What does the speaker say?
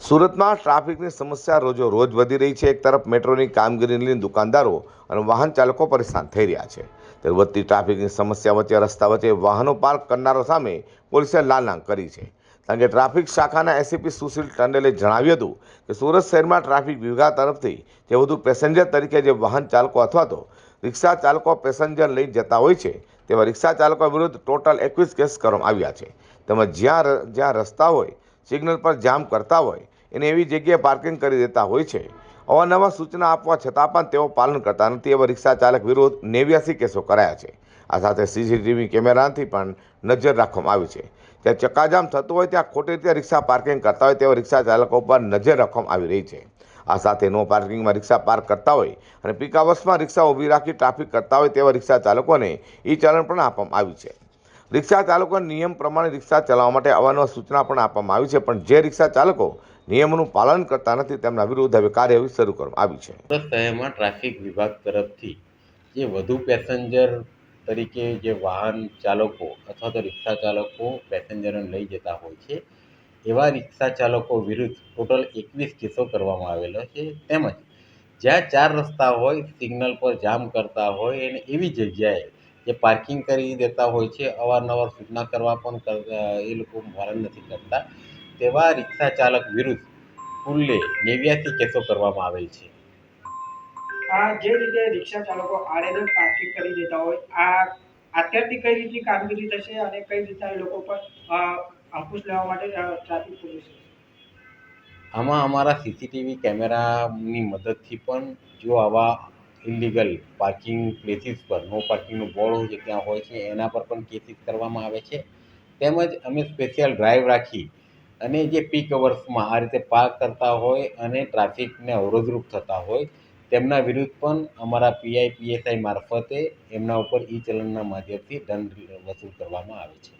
સુરતમાં ટ્રાફિકની સમસ્યા રોજો રોજ વધી રહી છે. એક તરફ મેટ્રોની કામગીરીને લઈને દુકાનદારો અને વાહન ચાલકો પરેશાન થઈ રહ્યા છે. ત્યારે વધતી ટ્રાફિકની સમસ્યા વચ્ચે, રસ્તા વચ્ચે વાહનો પાર્ક કરનારો સામે પોલીસે લાલાંગ કરી છે. કારણ કે ટ્રાફિક શાખાના એસીપી સુશીલ ટંડેલે જણાવ્યું હતું કે સુરત શહેરમાં ટ્રાફિક વિભાગ તરફથી જે વધુ પેસેન્જર તરીકે જે વાહન ચાલકો અથવા તો રિક્ષા ચાલકો પેસેન્જર લઈ જતા હોય છે, તેવા રિક્ષા ચાલકો વિરુદ્ધ ટોટલ એકવીસ કેસ કરવામાં આવ્યા છે. તેમજ જ્યાં જ્યાં રસ્તા હોય સિગ્નલ પર જામ કરતા હોય, એને એવી જગ્યાએ પાર્કિંગ કરી દેતા હોય છે. અવારનવાર સૂચના આપવા છતાં પણ તેઓ પાલન કરતા નથી એવા રિક્ષા ચાલક વિરુદ્ધ નેવ્યાસી કેસો કરાયા છે. આ સાથે સીસીટીવી કેમેરાથી પણ નજર રાખવામાં આવી છે. ત્યાં ચક્કાજામ થતું હોય ત્યાં ખોટી રીતે રિક્ષા પાર્કિંગ કરતા હોય તેવા રિક્ષા ચાલકો પર નજર રાખવામાં આવી રહી છે. આ સાથે નો પાર્કિંગમાં રિક્ષા પાર્ક કરતા હોય અને પીક અવર્સમાં રિક્ષા ઊભી રાખી ટ્રાફિક કરતા હોય તેવા રિક્ષા ચાલકોને ઈ ચલણ પણ આપવામાં આવ્યું છે. રિક્ષા ચાલકોને નિયમ પ્રમાણે રિક્ષા ચલાવવા માટે અવારનવાર સૂચના પણ આપવામાં આવી છે, પણ જે રિક્ષા ચાલકો નિયમોનું પાલન કરતા નથી, તેમના વિરુદ્ધ હવે કાર્યવાહી શરૂ કરવામાં આવી છે. સુરત શહેરમાં ટ્રાફિક વિભાગ તરફથી જે વધુ પેસેન્જર તરીકે જે વાહન ચાલકો અથવા તો રિક્ષા ચાલકો પેસેન્જરોને લઈ જતા હોય છે, એવા રિક્ષા ચાલકો વિરુદ્ધ ટોટલ એકવીસ કેસો કરવામાં આવેલો છે. તેમજ જ્યાં ચાર રસ્તા હોય, સિગ્નલ પર જામ કરતા હોય અને એવી જગ્યાએ જે પાર્કિંગ કરી દેતા હોય છે અવારનવાર સૂચના કરવા પણ એ લોકો પાલન નથી કરતા. તેવા રિક્ષા ચાલક વિરુદ્ધ કુલ્લે નેવ્યાસી કેસો કરવામાં આવેલ છે. આ જે રીતે રિક્ષા ચાલકો આડેધડ પાર્કિંગ કરી દેતા હોય આ અત્યારથી કઈ રીતની કામગીરી થશે અને કઈ રીતના એ લોકો પર અંકુશ લેવા માટે ટ્રાફિક પોલીસ આમાં અમારા સીસીટીવી કેમેરાની મદદથી પણ જો આવા ઇલીગલ પાર્કિંગ પ્લેસીસ પર નો પાર્કિંગનું બોર્ડ છે, ત્યાં હોય છે, એના પર પણ કેસીસ કરવામાં આવે છે. તેમજ અમે સ્પેશિયલ ડ્રાઈવ રાખી અને જે પીક અવર્સમાં આ રીતે પાર્ક કરતા હોય અને ટ્રાફિકને અવરોધરૂપ થતા હોય, તેમના વિરુદ્ધ પણ અમારા પીઆઈ પીએસઆઈ મારફતે એમના ઉપર ઈ ચલણના માધ્યમથી દંડ વસૂલ કરવામાં આવે છે.